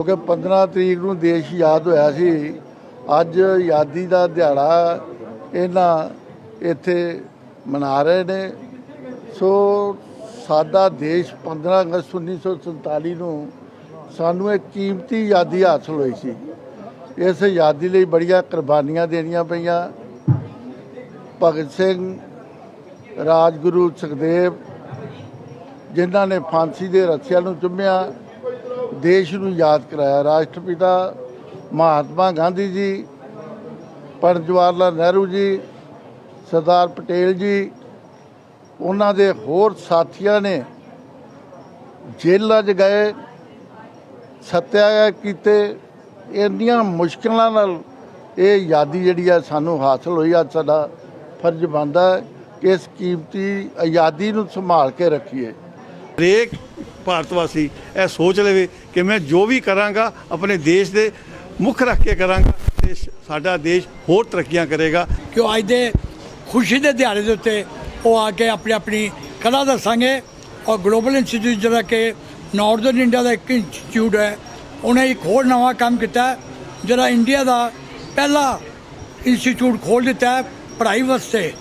ਕਿਉਂਕਿ 15 ਤਰੀਕ ਨੂੰ ਦੇਸ਼ ਯਾਦ ਹੋਇਆ ਸੀ, ਅੱਜ ਆਜ਼ਾਦੀ ਦਾ ਦਿਹਾੜਾ ਇਹਨਾਂ ਇੱਥੇ ਮਨਾ ਰਹੇ ਨੇ। ਸੋ ਸਾਡਾ ਦੇਸ਼ 15 ਅਗਸਤ 1947 ਨੂੰ ਸਾਨੂੰ ਇੱਕ ਕੀਮਤੀ ਆਜ਼ਾਦੀ ਹਾਸਲ ਹੋਈ ਸੀ। ਇਸ ਯਾਦੀ ਲਈ ਬੜੀਆਂ ਕੁਰਬਾਨੀਆਂ ਦੇਣੀਆਂ ਪਈਆਂ। ਭਗਤ ਸਿੰਘ, ਰਾਜਗੁਰੂ ਸੁਖਦੇਵ, ਜਿਨ੍ਹਾਂ ਨੇ ਫਾਂਸੀ ਦੇ ਰੱਸਿਆਂ ਨੂੰ ਚੁੰਮਿਆ ਦੇਸ਼ ਨੂੰ ਯਾਦ ਕਰਾਇਆ। ਰਾਸ਼ਟਰਪਿਤਾ ਮਹਾਤਮਾ ਗਾਂਧੀ ਜੀ ਪੰਡਿਤ ਜਵਾਹਰ ਲਾਲ ਨਹਿਰੂ ਜੀ, ਸਰਦਾਰ ਪਟੇਲ ਜੀ, ਉਹਨਾਂ ਦੇ ਹੋਰ ਸਾਥੀਆਂ ਨੇ ਜੇਲ੍ਹਾਂ 'ਚ ਗਏ ਸੱਤਿਆਗ੍ਰਹਿ ਕੀਤੇ। ਇੰਨੀਆਂ ਮੁਸ਼ਕਲਾਂ ਨਾਲ ਇਹ ਆਜ਼ਾਦੀ ਜਿਹੜੀ ਆ ਸਾਨੂੰ ਹਾਸਲ ਹੋਈ। ਆ ਸਾਡਾ ਫਰਜ਼ ਬਣਦਾ ਕਿ ਇਸ ਕੀਮਤੀ ਆਜ਼ਾਦੀ ਨੂੰ ਸੰਭਾਲ ਕੇ ਰੱਖੀਏ। ਹਰੇਕ ਭਾਰਤ ਵਾਸੀ ਇਹ ਸੋਚ ਲਵੇ ਕਿ ਮੈਂ ਜੋ ਵੀ ਕਰਾਂਗਾ, ਆਪਣੇ ਦੇਸ਼ ਦੇ ਮੁੱਖ ਰੱਖ ਕੇ ਕਰਾਂਗਾ ਤੇ ਸਾਡਾ ਦੇਸ਼ ਹੋਰ ਤਰੱਕੀਆਂ ਕਰੇਗਾ। ਕਿ ਅੱਜ ਦੇ ਖੁਸ਼ੀ ਦੇ ਦਿਹਾੜੇ ਦੇ ਉੱਤੇ ਉਹ ਆ ਕੇ ਆਪਣੀ ਆਪਣੀ ਕਲਾ ਦੱਸਾਂਗੇ। ਔਰ ਗਲੋਬਲ ਇੰਸਟੀਚਿਊਟ ਜਿਹੜਾ ਕਿ ਨਾਰਥਰਨ ਇੰਡੀਆ ਦਾ ਇੱਕ ਇੰਸਟੀਚਿਊਟ ਹੈ, ਉਹਨੇ ਇੱਕ ਹੋਰ ਨਵਾਂ ਕੰਮ ਕੀਤਾ ਜਿਹੜਾ ਇੰਡੀਆ ਦਾ ਪਹਿਲਾ ਇੰਸਟੀਚਿਊਟ ਖੋਲ੍ਹ ਦਿੱਤਾ ਪੜ੍ਹਾਈ ਵਾਸਤੇ।